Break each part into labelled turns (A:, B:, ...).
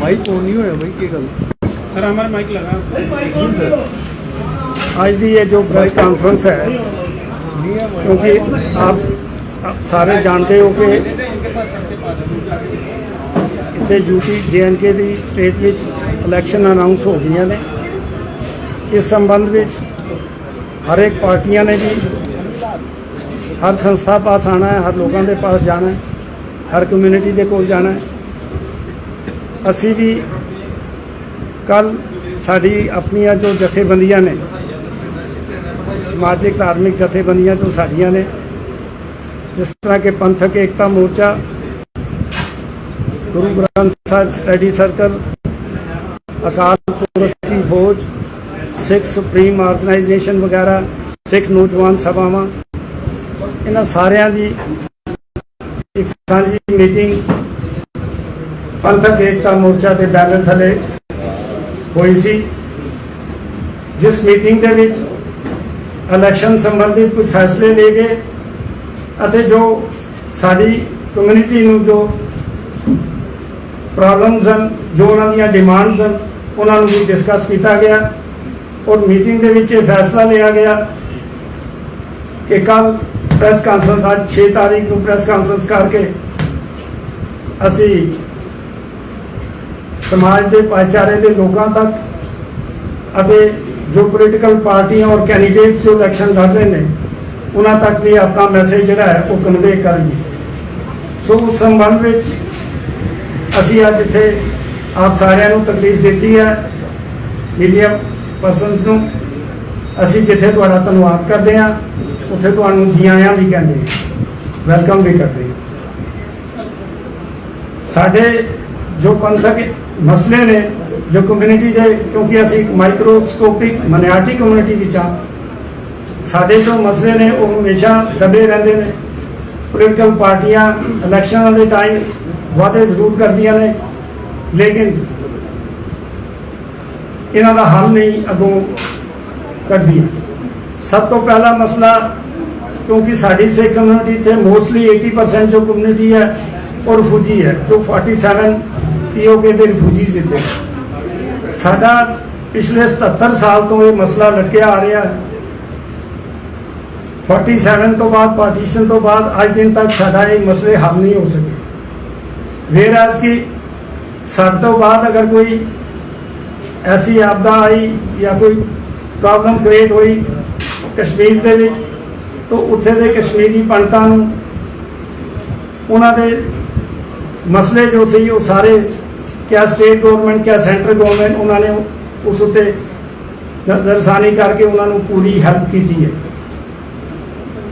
A: Mic on ਨਹੀਂ ਹੋਇਆ ਬਾਈ ਕੀ ਗੱਲ
B: सर हमारा माइक लगा
C: आज ਦੀ ਇਹ ਜੋ ਪ੍ਰੈਸ ਕਾਨਫਰੰਸ ਹੈ
A: ਨਹੀਂ ਹੈ mic?
C: ਕਿਉਂਕਿ ਆਪ ਆਪ ਸਾਰੇ ਜਾਣਦੇ ਹੋ ਕਿ ਇੱਥੇ ਯੂਪੀ ਜੇਐਨਕੇ ਦੀ ਸਟੇਟ ਵਿੱਚ ਇਲੈਕਸ਼ਨ ਅਨਾਉਂਸ ਹੋ ਗਈਆਂ ਨੇ ਇਸ ਸੰਬੰਧ ਵਿੱਚ ਹਰ ਇੱਕ ਪਾਰਟੀਆਂ ਨੇ ਵੀ ਹਰ ਸੰਸਥਾ ਪਾਸ ਆਣਾ ਹੈ ਹਰ ਲੋਕਾਂ ਦੇ ਪਾਸ ਜਾਣਾ ਹੈ ਹਰ ਕਮਿਊਨਿਟੀ ਦੇ ਕੋਲ ਜਾਣਾ ਹੈ ਅਸੀਂ ਵੀ ਕੱਲ ਸਾਡੀ ਆਪਣੀਆਂ ਜੋ ਜਥੇਬੰਦੀਆਂ ਨੇ, ਸਮਾਜਿਕ, ਧਾਰਮਿਕ ਜਥੇਬੰਦੀਆਂ ਜੋ ਸਾਡੀਆਂ ਨੇ, ਜਿਸ ਤਰ੍ਹਾਂ ਕਿ ਪੰਥਕ ਏਕਤਾ ਮੋਰਚਾ, ਗੁਰੂ ਗ੍ਰੰਥ ਸਾਹਿਬ ਸਟੱਡੀ ਸਰਕਲ, ਅਕਾਲ ਪੁਰਖ ਦੀ ਫੌਜ, ਸਿੱਖ ਸੁਪਰੀਮ ਆਰਗੇਨਾਈਜੇਸ਼ਨ ਵਗੈਰਾ, ਸਿੱਖ ਨੌਜਵਾਨ ਸਭਾਵਾਂ, ਇਹਨਾਂ ਸਾਰਿਆਂ ਦੀ ਇੱਕ ਸਾਂਝੀ ਮੀਟਿੰਗ ਪੰਥਕ ਏਕਤਾ ਮੋਰਚਾ ਦੇ ਬੈਨਰ ਥੱਲੇ ਹੋਈ ਸੀ, ਜਿਸ ਮੀਟਿੰਗ ਦੇ ਵਿੱਚ ਇਲੈਕਸ਼ਨ ਸੰਬੰਧਿਤ ਕੁਝ ਫੈਸਲੇ ਲਏ ਗਏ ਅਤੇ ਜੋ ਸਾਡੀ ਕਮਿਊਨਿਟੀ ਨੂੰ ਜੋ ਪ੍ਰੋਬਲਮਸ ਹਨ, ਜੋ ਉਹਨਾਂ ਦੀਆਂ ਡਿਮਾਂਡਸ ਹਨ, ਉਹਨਾਂ ਨੂੰ ਵੀ ਡਿਸਕਸ ਕੀਤਾ ਗਿਆ ਔਰ ਮੀਟਿੰਗ ਦੇ ਵਿੱਚ ਇਹ ਫੈਸਲਾ ਲਿਆ ਗਿਆ ਕਿ ਕੱਲ ਪ੍ਰੈਸ ਕਾਨਫਰੰਸ ਅੱਜ 6 ਤਾਰੀਖ ਨੂੰ ਪ੍ਰੈਸ ਕਾਨਫਰੰਸ ਕਰਕੇ ਅਸੀਂ ਸਮਾਜ ਦੇ ਭਾਈਚਾਰੇ ਦੇ ਲੋਕਾਂ ਤੱਕ ਅਤੇ ਜੋ ਪੋਲੀਟੀਕਲ ਪਾਰਟੀਆਂ ਔਰ ਕੈਂਡੀਡੇਟਸ ਜੋ ਇਲੈਕਸ਼ਨ ਲੜ ਰਹੇ ਨੇ, ਉਹਨਾਂ ਤੱਕ ਵੀ ਆਪਣਾ ਮੈਸੇਜ ਜਿਹੜਾ ਹੈ ਉਹ ਕਨਵੇ ਕਰਨਗੇ ਸੋ ਉਸ ਸੰਬੰਧ ਵਿੱਚ ਅਸੀਂ ਅੱਜ ਇੱਥੇ ਆਪ ਸਾਰਿਆਂ ਨੂੰ ਤਕਲੀਫ ਦਿੱਤੀ ਹੈ ਮੀਡੀਆ ਪਰਸਨਸ ਨੂੰ। ਅਸੀਂ ਜਿੱਥੇ ਤੁਹਾਡਾ ਧੰਨਵਾਦ ਕਰਦੇ ਹਾਂ, ਉੱਥੇ ਤੁਹਾਨੂੰ ਜੀ ਆਇਆਂ ਵੀ ਕਹਿੰਦੇ ਵੈਲਕਮ ਵੀ ਕਰਦੇ ਸਾਡੇ ਜੋ ਪੰਥਕ ਮਸਲੇ ਨੇ ਜੋ ਕਮਿਊਨਿਟੀ ਦੇ, ਕਿਉਂਕਿ ਅਸੀਂ ਮਾਈਕਰੋਸਕੋਪਿਕ ਮਨਿਆਰਟੀ ਕਮਿਊਨਿਟੀ ਵਿੱਚ ਆ ਸਾਡੇ ਜੋ ਮਸਲੇ ਨੇ, ਉਹ ਹਮੇਸ਼ਾ ਦਬੇ ਰਹਿੰਦੇ ਨੇ। ਪੋਲੀਟੀਕਲ ਪਾਰਟੀਆਂ ਇਲੈਕਸ਼ਨਾਂ ਦੇ ਟਾਈਮ ਵਾਅਦੇ ਜ਼ਰੂਰ ਕਰਦੀਆਂ ਨੇ, ਲੇਕਿਨ ਇਹਨਾਂ ਦਾ ਹੱਲ ਨਹੀਂ ਅੱਗੋਂ ਕਰਦੀਆਂ ਸਭ ਤੋਂ ਪਹਿਲਾ ਮਸਲਾ, ਕਿਉਂਕਿ ਸਾਡੀ ਸਿੱਖ ਕਮਿਊਨਿਟੀ ਇੱਥੇ ਮੋਸਟਲੀ 80% ਜੋ ਕਮਿਊਨਿਟੀ ਹੈ, ਉਹ ਰਿਫਿਊਜੀ ਹੈ, ਜੋ 47 ਪੀਓਕੇ ਦੇ ਰਿਫਿਊਜੀਜ਼ ਇੱਥੇ। ਸਾਡਾ ਪਿਛਲੇ 77 ਸਾਲ ਤੋਂ ਇਹ ਮਸਲਾ ਲਟਕਿਆ ਆ ਰਿਹਾ। ਹੈ 47 ਤੋਂ ਬਾਅਦ ਪਾਰਟੀਸ਼ਨ ਤੋਂ ਬਾਅਦ, ਅੱਜ ਦਿਨ ਤੱਕ ਸਾਡਾ ਇਹ ਮਸਲੇ ਹੱਲ ਨਹੀਂ ਹੋ ਸਕੇ। ਵੇਰ ਐਸ ਕਿ ਸਾਡੇ ਤੋਂ ਬਾਅਦ ਅਗਰ ਕੋਈ ਐਸੀ ਆਪਦਾ ਆਈ ਜਾਂ ਕੋਈ ਪ੍ਰੋਬਲਮ ਕ੍ਰੀਏਟ ਹੋਈ ਕਸ਼ਮੀਰ ਦੇ ਵਿੱਚ, ਤਾਂ ਉੱਥੇ ਦੇ ਕਸ਼ਮੀਰੀ ਪੰਡਤਾਂ ਨੂੰ ਉਹਨਾਂ ਦੇ ਮਸਲੇ ਜੋ ਸੀ ਉਹ ਸਾਰੇ ਕਿਆ ਸਟੇਟ ਗਵਰਨਮੈਂਟ ਕਿਆ ਸੈਂਟਰ ਗਵਰਨਮੈਂਟ ਉਹਨਾਂ ਨੇ ਉਸ ਉੱਤੇ ਨਜ਼ਰਸਾਨੀ ਕਰਕੇ ਉਹਨਾਂ ਨੂੰ ਪੂਰੀ ਹੈਲਪ ਕੀਤੀ ਹੈ।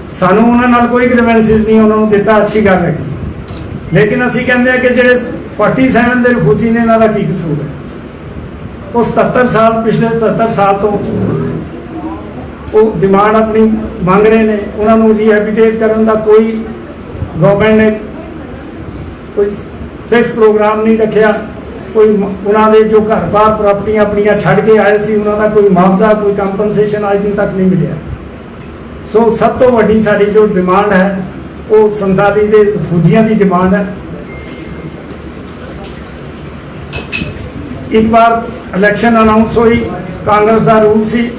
C: ਸਾਨੂੰ ਉਹਨਾਂ ਨਾਲ ਕੋਈ ਗ੍ਰੀਵੈਂਸਿਸ ਨਹੀਂ, ਉਹਨਾਂ ਨੂੰ ਦਿੱਤਾ, ਅੱਛੀ ਗੱਲ ਹੈ। ਲੇਕਿਨ ਅਸੀਂ ਕਹਿੰਦੇ ਆ ਕਿ ਜਿਹੜੇ 47 ਦੇ ਰਿਫਿਊਜੀ ਨੇ, ਇਹਨਾਂ ਦਾ ਕੀ ਕਸੂਰ ਹੈ? ਉਹ 77 ਸਾਲ, ਪਿਛਲੇ 77 ਸਾਲ ਤੋਂ ਉਹ ਡਿਮਾਂਡ ਆਪਣੀ ਮੰਗ ਰਹੇ ਨੇ। ਉਹਨਾਂ ਨੂੰ ਰੀਹੈਬਿਟੇਟ ਕਰਨ ਦਾ ਕੋਈ ਗਵਰਨਮੈਂਟ ਨੇ ਕੋਈ ਫਿਕਸ ਪ੍ਰੋਗਰਾਮ ਨਹੀਂ ਰੱਖਿਆ। ਕੋਈ ਉਹਨਾਂ ਦੇ ਜੋ ਘਰ-ਬਾਰ ਪ੍ਰਾਪਰਟੀਆਂ ਆਪਣੀਆਂ ਛੱਡ ਕੇ ਆਏ ਸੀ, ਉਹਨਾਂ ਦਾ ਕੋਈ ਮੁਆਵਜ਼ਾ, ਕੋਈ ਕੰਪਨਸੇਸ਼ਨ ਅੱਜ ਦਿਨ ਤੱਕ ਨਹੀਂ ਮਿਲਿਆ। ਸੋ ਸਭ ਤੋਂ ਵੱਡੀ ਸਾਡੀ ਜੋ ਡਿਮਾਂਡ ਹੈ, ਉਹ 47 ਦੇ ਫੌਜੀਆਂ ਦੀ ਡਿਮਾਂਡ ਹੈ। ਇੱਕ ਵਾਰ ਇਲੈਕਸ਼ਨ ਅਨਾਉਂਸ ਹੋਈ, ਕਾਂਗਰਸ ਦਾ ਰੂਲ ਸੀ।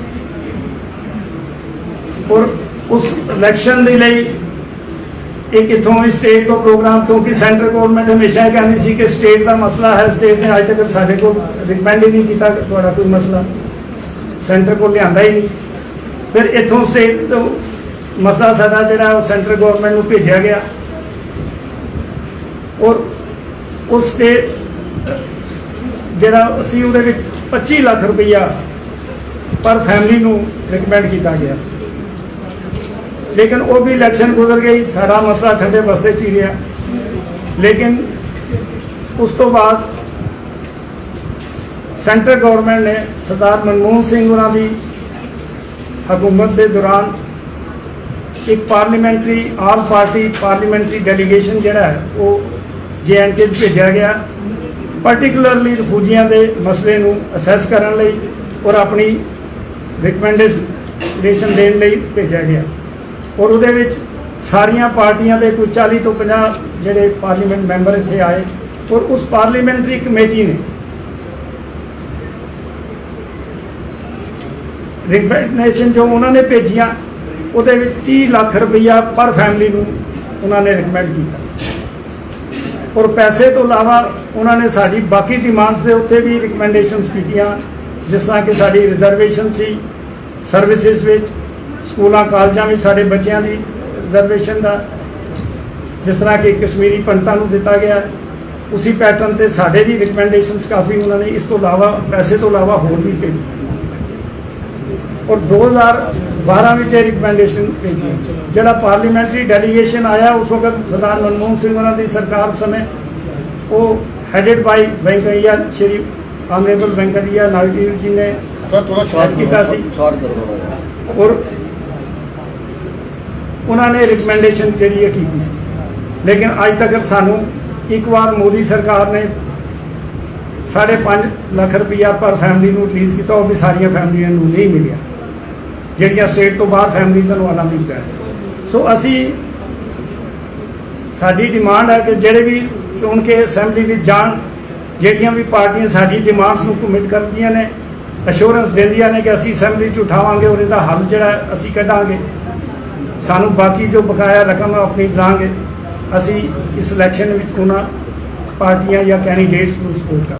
C: ਔਰ ਉਸ ਇਲੈਕਸ਼ਨ ਦੇ ਲਈ ਇੱਕ ਇਥੋਂ ਵੀ ਸਟੇਟ ਤੋਂ ਪ੍ਰੋਗਰਾਮ ਕਿਉਂਕਿ ਸੈਂਟਰ ਗਵਰਨਮੈਂਟ ਹਮੇਸ਼ਾ ਇਹ ਕਹਿੰਦੀ ਸੀ ਕਿ ਸਟੇਟ ਦਾ ਮਸਲਾ ਹੈ ਸਟੇਟ ਨੇ ਅੱਜ ਤੱਕ ਸਾਡੇ ਕੋਲ ਰਿਕਮੈਂਡ ਹੀ ਨਹੀਂ ਕੀਤਾ ਤੁਹਾਡਾ ਕੋਈ ਮਸਲਾ ਸੈਂਟਰ ਕੋਲ ਲਿਆਂਦਾ ਹੀ ਨਹੀਂ। ਫਿਰ ਇੱਥੋਂ ਸਟੇਟ ਤੋਂ ਮਸਲਾ ਸਾਡਾ ਜਿਹੜਾ ਉਹ ਸੈਂਟਰ ਗਵਰਨਮੈਂਟ ਨੂੰ ਭੇਜਿਆ ਗਿਆ। ਔਰ ਉਸ ਸਟੇਟ ਜਿਹੜਾ ਅਸੀਂ ਉਹਦੇ ਵਿੱਚ 25 ਲੱਖ ਰੁਪਈਆ ਪਰ ਫੈਮਿਲੀ ਨੂੰ ਰਿਕਮੈਂਡ ਕੀਤਾ ਗਿਆ ਸੀ। ਲੇਕਿਨ ਉਹ ਵੀ ਇਲੈਕਸ਼ਨ ਗੁਜ਼ਰ ਗਈ, ਸਾਡਾ ਮਸਲਾ ਠੰਡੇ ਬਸਤੇ ਚ ਹੀ ਰਿਹਾ। ਲੇਕਿਨ ਉਸ ਤੋਂ ਬਾਅਦ ਸੈਂਟਰ ਗਵਰਨਮੈਂਟ ਨੇ ਸਰਦਾਰ ਮਨਮੋਹਨ ਸਿੰਘ ਉਹਨਾਂ ਦੀ ਹਕੂਮਤ ਦੇ ਦੌਰਾਨ ਇੱਕ parliamentary all party parliamentary delegation ਜਿਹੜਾ ਹੈ, ਉਹ ਜੇਐਨਕੇ 'ਚ ਭੇਜਿਆ ਗਿਆ। ਪਾਰਟਿਕੂਲਰਲੀ ਰਿਫਿਊਜੀਆਂ ਦੇ ਮਸਲੇ ਨੂੰ ਅਸੈਸ ਕਰਨ ਲਈ ਔਰ ਆਪਣੀ ਰਿਕਮੈਂਡੇਸ਼ਨ ਦੇਣ ਲਈ ਭੇਜਿਆ ਗਿਆ। ਔਰ ਉਹਦੇ ਵਿੱਚ ਸਾਰੀਆਂ ਪਾਰਟੀਆਂ ਦੇ ਕੋਈ 40 ਤੋਂ 50 ਜਿਹੜੇ ਪਾਰਲੀਮੈਂਟ ਮੈਂਬਰ ਇੱਥੇ ਆਏ ਔਰ ਉਸ ਪਾਰਲੀਮੈਂਟਰੀ ਕਮੇਟੀ ਨੇ ਰਿਕਮੈਂਡੇਸ਼ਨ ਜੋ ਉਹਨਾਂ ਨੇ ਭੇਜੀਆਂ, ਉਹਦੇ ਵਿੱਚ 30 ਲੱਖ ਰੁਪਈਆ ਪਰ ਫੈਮਿਲੀ ਨੂੰ ਉਹਨਾਂ ਨੇ ਰਿਕਮੈਂਡ ਕੀਤਾ। ਔਰ ਪੈਸੇ ਤੋਂ ਇਲਾਵਾ ਉਹਨਾਂ ਨੇ ਸਾਡੀ ਬਾਕੀ ਡਿਮਾਂਡਸ ਦੇ ਉੱਤੇ ਵੀ ਰეკਮੈਂਡੇਸ਼ਨਸ ਕੀਤੀਆਂ, ਜਿਸ ਤਰ੍ਹਾਂ ਕਿ ਸਾਡੀ ਰਿਜ਼ਰਵੇਸ਼ਨ ਸੀ ਸਰਵਿਸਿਜ਼ ਵਿੱਚ ਸਕੂਲਾਂ ਕਾਲਜਾਂ ਵਿੱਚ ਸਾਡੇ ਬੱਚਿਆਂ ਦੀ ਰਿਜ਼ਰਵੇਸ਼ਨ ਦਾ ਜਿਸ ਤਰ੍ਹਾਂ ਕਿ ਕਸ਼ਮੀਰੀ ਪੰਡਤਾਂ ਨੂੰ ਦਿੱਤਾ ਗਿਆ ਉਸੇ ਪੈਟਰਨ ਤੇ ਸਾਡੇ ਵੀ ਰਿਕਮੈਂਡੇਸ਼ਨਸ ਕਾਫੀ ਉਹਨਾਂ ਨੇ ਇਸ ਤੋਂ ਇਲਾਵਾ ਪੈਸੇ ਤੋਂ ਇਲਾਵਾ ਹੋਰ ਵੀ ਭੇਜੀ। ਔਰ 2012 ਵਿੱਚ ਇਹ ਰਿਕਮੈਂਡੇਸ਼ਨ ਭੇਜੀ। ਜਿਹੜਾ ਪਾਰਲੀਮੈਂਟਰੀ ਡੈਲੀਗੇਸ਼ਨ ਆਇਆ ਉਸ ਵਕਤ ਸਰਦਾਰ ਮਨਮੋਹਨ ਸਿੰਘ ਉਹਨਾਂ ਦੀ ਸਰਕਾਰ ਸਮੇਂ ਉਹ headed by Venkaiah Shri honourable Venkaiah Naidu ji ਨੇ
A: ਸਰ ਥੋੜਾ
C: ਸ਼ਾਰਟ ਕੀਤਾ ਸੀ।
A: ਸ਼ਾਰਟ ਕਰੋ ਥੋੜ੍ਹਾ
C: ਔਰ ਉਹਨਾਂ ਨੇ ਰਿਕਮੈਂਡੇਸ਼ਨ ਜਿਹੜੀ ਹੈ ਕੀਤੀ ਸੀ। ਲੇਕਿਨ ਅੱਜ ਤੱਕ ਸਾਨੂੰ ਇੱਕ ਵਾਰ ਮੋਦੀ ਸਰਕਾਰ ਨੇ 5.5 ਲੱਖ ਰੁਪਈਆ ਪਰ ਫੈਮਿਲੀ ਨੂੰ ਰਿਲੀਜ਼ ਕੀਤਾ, ਉਹ ਵੀ ਸਾਰੀਆਂ ਫੈਮਲੀਆਂ ਨੂੰ ਨਹੀਂ ਮਿਲਿਆ। ਜਿਹੜੀਆਂ ਸਟੇਟ ਤੋਂ ਬਾਹਰ ਫੈਮਲੀਜ਼ਾਂ ਨੂੰ ਆਲਾ ਮਿਲ ਹੈ। ਸੋ ਅਸੀਂ ਸਾਡੀ ਡਿਮਾਂਡ ਹੈ ਕਿ ਜਿਹੜੇ ਵੀ ਚੁਣ ਕੇ ਅਸੈਂਬਲੀ ਵਿੱਚ ਜਾਣ, ਜਿਹੜੀਆਂ ਵੀ ਪਾਰਟੀਆਂ ਸਾਡੀ ਡਿਮਾਂਡਸ ਨੂੰ ਕਮਿਟ ਕਰਦੀਆਂ ਨੇ ਅਸ਼ੋਰੈਂਸ ਦਿੰਦੀਆਂ ਨੇ ਕਿ ਅਸੀਂ ਅਸੈਂਬਲੀ 'ਚ ਉਠਾਵਾਂਗੇ ਔਰ ਇਹਦਾ ਹੱਲ ਜਿਹੜਾ ਅਸੀਂ ਕੱਢਾਂਗੇ। ਸਾਨੂੰ ਬਾਕੀ ਜੋ ਬਕਾਇਆ ਰਕਮ ਆਪਣੀ ਦਵਾਂਗੇ ਅਸੀਂ ਇਸ ਇਲੈਕਸ਼ਨ ਵਿੱਚ ਉਹਨਾਂ ਪਾਰਟੀਆਂ ਜਾਂ ਕੈਂਡੀਡੇਟਸ ਨੂੰ ਸਪੋਰਟ ਕਰ